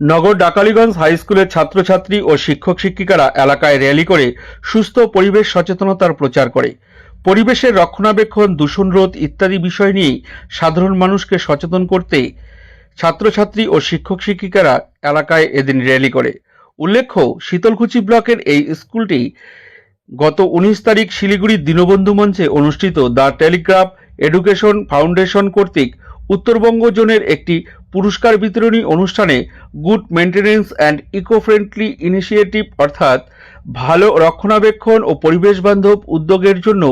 নগর Dakaliganj high স্কুলের ছাত্রছাত্রী ও শিক্ষক শিক্ষিকারা এলাকায় র্যালি করে সুস্থ পরিবেশ সচেতনতার প্রচার করে। পরিবেশের রক্ষণাবেক্ষণ, দূষণ রোধ ইত্যাদি বিষয় নিয়ে সাধারণ মানুষকে সচেতন করতে ছাত্রছাত্রী ও শিক্ষক শিক্ষিকারা এলাকায় এদিন র্যালি করে। উল্লেখ্য, শীতলকুচি ব্লকের এই স্কুলটি গত উনিশ তারিখ শিলিগুড়ির দীনবন্ধু মঞ্চে অনুষ্ঠিত দ্য টেলিগ্রাফ এডুকেশন ফাউন্ডেশন কর্তৃক উত্তরবঙ্গ জোনের একটি পুরস্কার বিতরণী অনুষ্ঠানে good maintenance and eco friendly initiative অর্থাৎ ভালো রক্ষণাবেক্ষণ ও পরিবেশ বান্ধব উদ্যোগের জন্য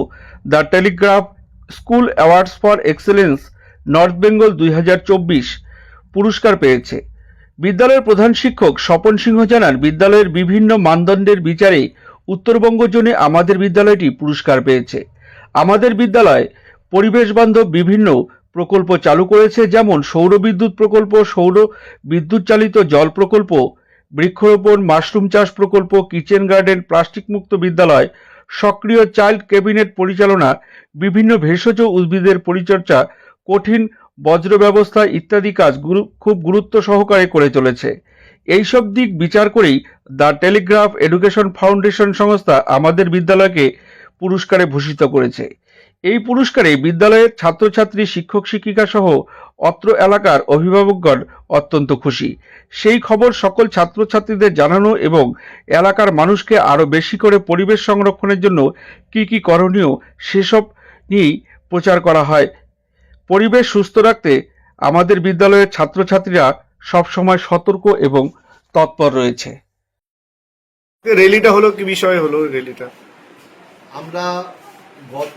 the Telegraph school awards for excellence North Bengal দুই হাজার চব্বিশ পুরস্কার পেয়েছে। বিদ্যালয়ের প্রধান শিক্ষক স্বপন সিংহ জানান, বিদ্যালয়ের বিভিন্ন মানদণ্ডের বিচারে উত্তরবঙ্গ জোনে আমাদের বিদ্যালয়টি পুরস্কার পেয়েছে। আমাদের বিদ্যালয় পরিবেশ বান্ধব বিভিন্ন প্রকল্প চালু করেছে যেমন সৌর বিদ্যুৎ প্রকল্প, সৌর বিদ্যুৎ চালিত জল প্রকল্প, বৃক্ষরোপণ, মাশরুম চাষ প্রকল্প, কিচেন গার্ডেন, প্লাস্টিক মুক্ত বিদ্যালয়, সক্রিয় চাইল্ড ক্যাবিনেট পরিচালনা, বিভিন্ন ভেষজ উদ্ভিদের পরিচর্যা, কঠিন বজ্র ব্যবস্থা ইত্যাদি কাজ খুব গুরুত্ব সহকারে করে চলেছে। এইসব দিক বিচার করেই দ্য টেলিগ্রাফ এডুকেশন ফাউন্ডেশন সংস্থা আমাদের বিদ্যালয়কে পুরস্কারে ভূষিত করেছে। এই পুরস্কারে বিদ্যালয়ের ছাত্রছাত্রী শিক্ষক শিক্ষিকা সহ অত্র এলাকার অভিভাবকগণ অত্যন্ত খুশি। সেই খবর সকল ছাত্রছাত্রীদের জানানো এবং এলাকার মানুষকে আরও বেশি করে পরিবেশ সংরক্ষণের জন্য কি কি করণীয় সেসব নিয়েই প্রচার করা হয়। পরিবেশ সুস্থ রাখতে আমাদের বিদ্যালয়ের ছাত্রছাত্রীরা সবসময় সতর্ক এবং তৎপর রয়েছে। র্যালিটা হলো কি বিষয় হলো র্যালিটা আমরা গত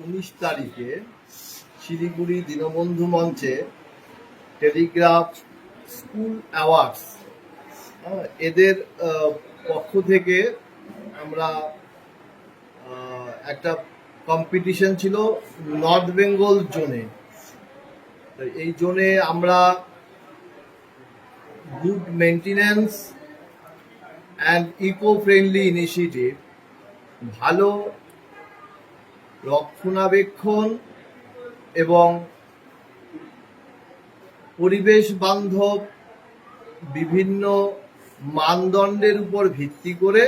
উনিশ তারিখে শিলিগুড়ি দীনবন্ধু মঞ্চে টেলিগ্রাফ স্কুল অ্যাওয়ার্ডস। হ্যাঁ, এদের পক্ষ থেকে আমরা একটা কম্পিটিশন ছিল নর্থ বেঙ্গল জোনে এই জোনে আমরা good maintenance and eco friendly initiative ভালো রক্ষণাবেক্ষণ এবং পরিবেশ বান্ধব বিভিন্ন মানদণ্ডের উপর ভিত্তি করে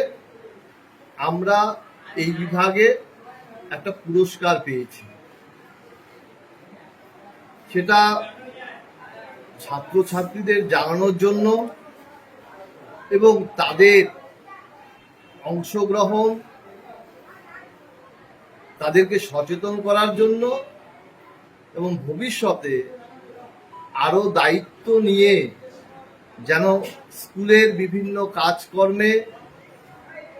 আমরা এই বিভাগে একটা পুরস্কার পেয়েছি। সেটা ছাত্রছাত্রীদের জানানোর জন্য এবং তাদের অংশগ্রহণ তাদেরকে সচেতন করার জন্য এবং ভবিষ্যতে আরও দায়িত্ব নিয়ে যেন স্কুলের বিভিন্ন কাজকর্মে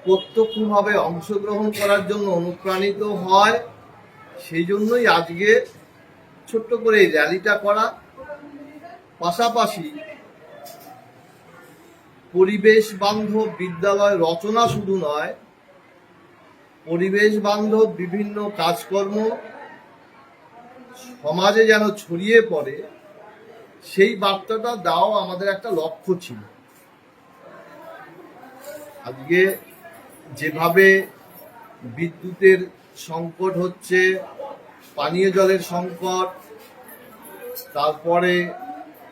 প্রত্যক্ষভাবে অংশগ্রহণ করার জন্য অনুপ্রাণিত হয়, সেই জন্যই আজকে ছোট্ট করে এই র্যালিটা করা। পাশাপাশি পরিবেশ বান্ধব বিদ্যালয় রচনা শুধু নয় পরিবেশ বান্ধব, বিভিন্ন কাজকর্ম সমাজে যেন ছড়িয়ে পড়ে, সেই বার্তাটা দাও আমাদের একটা লক্ষ্য ছিল। আজকে যেভাবে বিদ্যুতের সংকট হচ্ছে, পানীয় জলের সংকট, তারপরে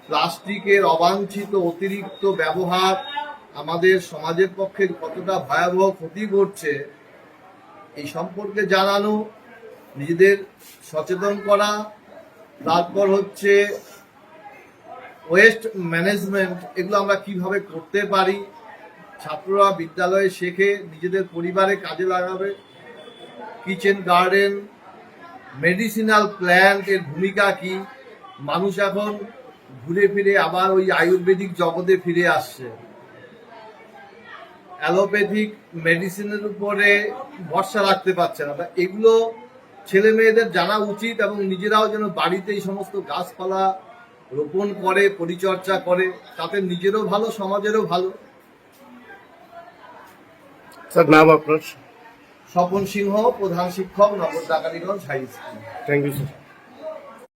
প্লাস্টিকের অবাঞ্ছিত অতিরিক্ত ব্যবহার, আমাদের সমাজের পক্ষে কতটা ভয়াবহ ক্ষতি করছে এই সম্পর্কে জানানো, নিজেদের সচেতন করা, তারপর হচ্ছে ওয়েস্ট ম্যানেজমেন্ট এগুলো আমরা কীভাবে করতে পারি, ছাত্ররা বিদ্যালয়ে শেখে, নিজেদের পরিবারে কাজে লাগাবে কিচেন গার্ডেন মেডিসিনাল প্ল্যান্ট এর ভূমিকা কি, মানুষ এখন ঘুরে ফিরে আবার ওই আয়ুর্বেদিক জগতে ফিরে আসছে। অ্যালোপ্যাথিক মেডিসিনের উপরে ভরসা রাখতে পারছে না। এগুলো ছেলে মেয়েদের জানা উচিত এবং নিজেরাও যেন বাড়িতে এই সমস্ত গাছপালা রোপণ করে পরিচর্যা করে তাতে নিজেরও ভালো সমাজেরও ভালো। স্যার নাম আপনার? স্বপন সিংহ প্রধান শিক্ষক Nagar Dakaliganj high school. Thank you sir